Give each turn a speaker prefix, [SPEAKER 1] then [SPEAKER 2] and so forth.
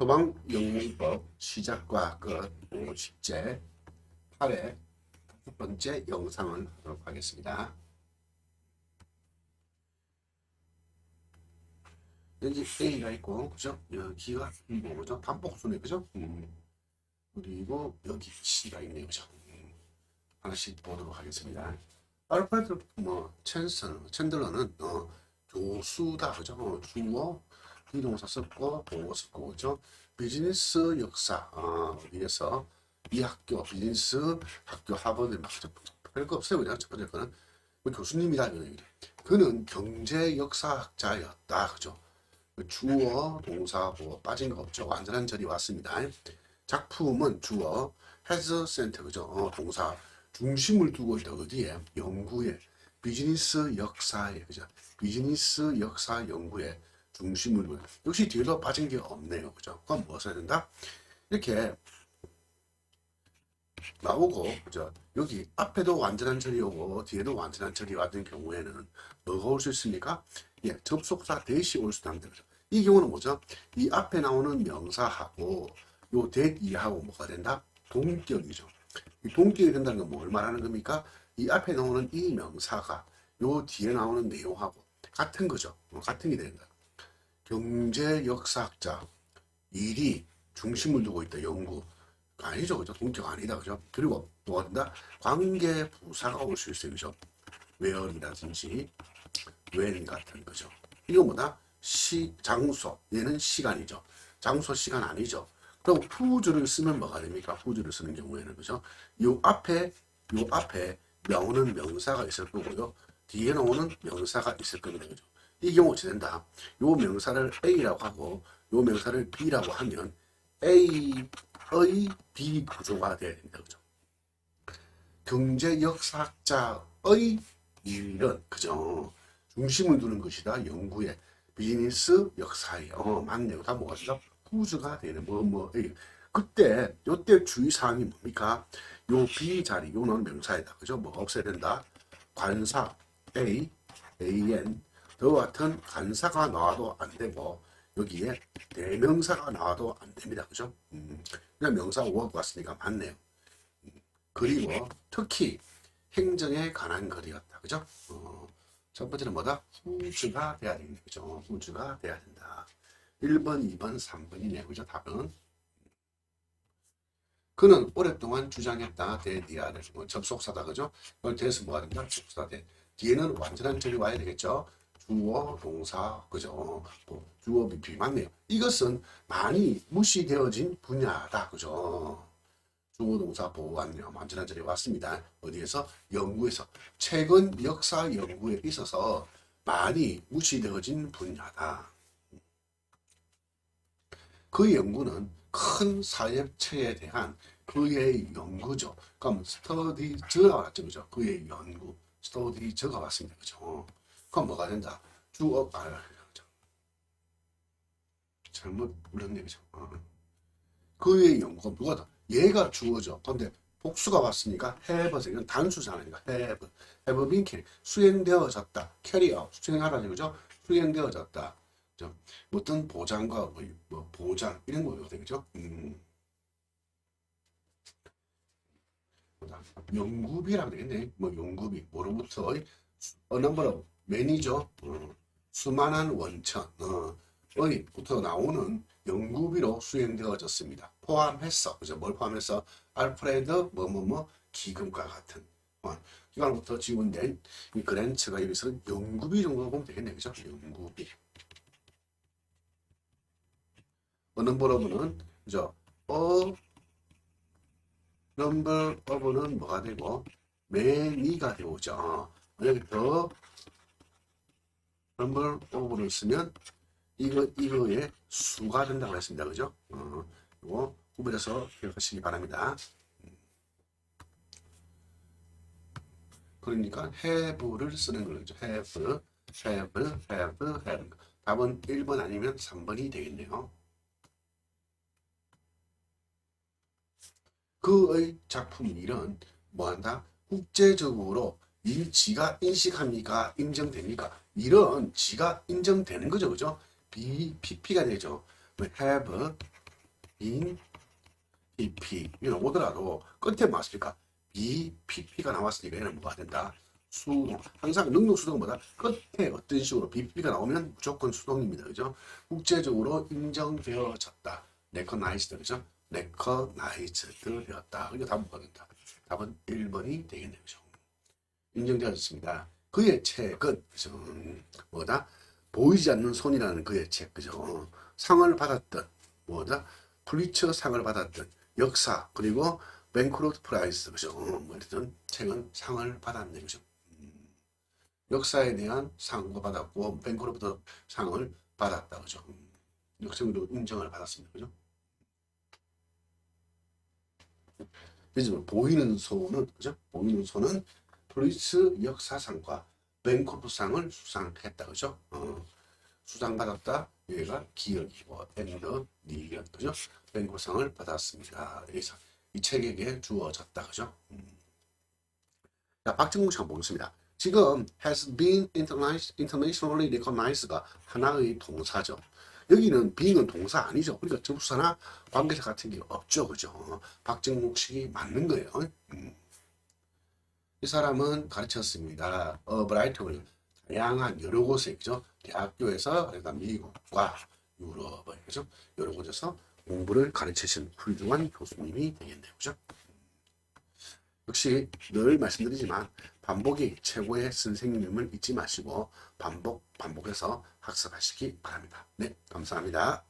[SPEAKER 1] 소방 영문법 시작과 끝 오, 식제 8회 첫 번째 영상을 하도록 하겠습니다. 여기 A가 있고 그죠? 여기가 뭐죠? 반복수네 그죠? 음. 그리고 여기 C가 있네요 그죠? 음. 하나씩 보도록 하겠습니다. 알프레드 뭐 챈슨 챈들러는 어, 조수다 그죠? 어, 주어 비동사 썼고 보고 썼고 그죠? 비즈니스 역사 어, 위에서 이 학교 비즈니스 학교 하버드 막 별거 없어요 그냥 첫 번째 거는 뭐 교수님이다 얘기 그는 경제 역사학자였다 그죠? 주어 동사 뭐 빠진 거 없죠 완전한 절이 왔습니다 작품은 주어 has center 그죠? 어, 동사 중심을 두고 있다 어디에 연구에 비즈니스 역사에 그죠? 비즈니스 역사 연구에 중심을 두고 역시 뒤로 빠진 게 없네요 그죠? 그럼 무엇을 해야 된다? 이렇게 나오고 그죠? 여기 앞에도 완전한 절이 오고 뒤에도 완전한 절이 왔던 경우에는 뭐가 올 수 있습니까? 예, 접속사 대시 올 수도 합니다. 그죠? 이 경우는 뭐죠? 이 앞에 나오는 명사하고 요 대이하고 뭐가 된다? 동격이죠. 이 동격이 된다는 건 뭘 말하는 겁니까? 이 앞에 나오는 이 명사가 요 뒤에 나오는 내용하고 같은 거죠. 어, 같은 게 된다. 경제 역사학자 일이 중심을 두고 있다. 연구 아니죠, 그죠? 동격 아니다, 그죠? 그리고 또 한다 관계 부사가 올 수 있어요, 그죠? where이라든지 when 같은 거죠. 이거 뭐다? 시 장소 얘는 시간이죠. 장소 시간 아니죠. 그럼 who's를 쓰면 뭐가 됩니까? who's를 쓰는 경우에는 그죠? 요 앞에 요 앞에 나오는 명사가 있을 거고요. 뒤에 나오는 명사가 있을 겁니다. 그죠? 이 경우 어찌 된다? 요 명사를 A라고 하고 요 명사를 B라고 하면 A의 B 구조가 돼야 됩니다. 그죠? 경제 역사학자의 일은 그죠? 중심을 두는 것이다. 연구에 비즈니스 역사에 어 맞네요. 다 뭐가 있어? 후즈가 되는 뭐뭐 그때 요때 주의 사항이 뭡니까? 요 B 자리 요는 명사이다. 그죠? 뭐가 없어야 된다. 관사 A AN 더 같은 관사가 나와도 안 되고 여기에 대명사가 나와도 안 됩니다. 그죠? 음, 그냥 명사 5억 왔으니까 맞네요. 음, 그리고 특히 행정에 관한 글이었다. 그죠? 어, 첫 번째는 뭐다? 후주가 돼야 됩니다. 그죠? 후주가 돼야 된다. 1번, 2번, 3번이네. 그죠? 답은. 그는 오랫동안 주장했다. 대디아를 뭐 접속사다. 그죠? 대해서 뭐가 된다? 접속사 대. 뒤에는 완전한 절이 와야 되겠죠? 주어, 동사, 그죠? 또 주어, 비피 맞네요. 이것은 많이 무시되어진 분야다. 그죠? 주어, 동사, 보완료 완전한 절이 왔습니다. 어디에서? 연구에서. 최근 역사 연구에 있어서 많이 무시되어진 분야다. 그 연구는 큰 사회체에 대한 그의 연구죠. 그럼 스터디즈가 왔죠. 그죠? 그의 연구. 스터디즈가 왔습니다. 그죠? 그럼 뭐가 된다? 주어, 아? 잘못 불렀네. 그죠? 어. 그의 연구가 누가 다 얘가 주어죠. 근데 복수가 왔으니까 have, 이건 단수잖아요. have, have. 수행되어졌다. carry 수행하라는 거죠. 수행되어졌다. 그죠? 어떤 보장과 뭐, 뭐 보장 이런 거거든요. 그죠? 음. 연구비라고 되겠네. 뭐 연구비, 뭐로부터 어 넘버 매니저 어, 수많은 원천 어, 나오는 연구비로 수행되어졌습니다. 포함해서 그죠? 뭘 포함해서 알프레드 뭐뭐뭐 기금과 같은 어, 기관부터 지원된 이 그랜츠가 여기서 연구비 정도 보면 되겠네, 그죠? 연구비. 어느 버러브는 그죠? 어 넘버 오브는 뭐가 되고 매니가 되오죠. 어, 만약에 더 넘버 오브를 쓰면 이거 이거의 수가 된다고 했습니다. 그죠? 어, 이거 구별해서 기억하시기 바랍니다. 그러니까 have를 쓰는 거죠. have, have, have, have. 답은 1번 아니면 3번이 되겠네요. 그의 작품 일은 뭐한다? 국제적으로 이 지가 인식합니까? 인정됩니까? 이런 지가 인정되는 거죠, 그죠? B, PP가 되죠. 뭐 have, 인 PP 이런 오더라도 끝에 맞습니까? BPP가 나왔으니까 얘는 뭐가 된다? 수동. 항상 능동 수동보다 끝에 어떤 식으로 BPP가 나오면 무조건 수동입니다. 그죠? 국제적으로 인정되어졌다. recognized 그죠? recognized 되었다. 이거 답은 뭐가 된다? 답은 1번이 되겠네요. 그죠? 인정되어졌습니다. 그의 책은 그죠? 음, 뭐다? 보이지 않는 손이라는 그의 책 그죠? 상을 받았던 뭐다? 플리처 상을 받았던 역사 그리고 뱅크로트 프라이스 그죠? 뭐 이런 책은 상을 받았네 그죠? 음, 역사에 대한 상도 받았고 뱅크로트 상을 받았다 그죠? 음, 역사도 인정을 받았습니다 그죠? 그죠? 보이는 손은 그죠? 보이는 손은 프리스 역사상과 뱅크로트상을 수상했다 그죠? 어, 수상받았다 얘가 기억이고 엔더 니언 그죠? 뱅크로트상을 받았습니다. 여기서 이 책에게 주어졌다 그죠? 음. 자 박정국 씨 보겠습니다. 지금 has been internationally recognized가 하나의 동사죠. 여기는 being은 동사 아니죠. 그러니까 접수사나 관계사 같은 게 없죠. 그죠? 박정국 씨 맞는 거예요. 음. 이 사람은 가르쳤습니다. 어, 브라이트를 다양한 여러 곳에 그죠? 대학교에서 그러니까 미국과 유럽 그죠? 여러 곳에서 공부를 가르치신 훌륭한 교수님이 되겠네요. 그죠? 역시 늘 말씀드리지만 반복이 최고의 선생님임을 잊지 마시고 반복 반복해서 학습하시기 바랍니다. 네, 감사합니다.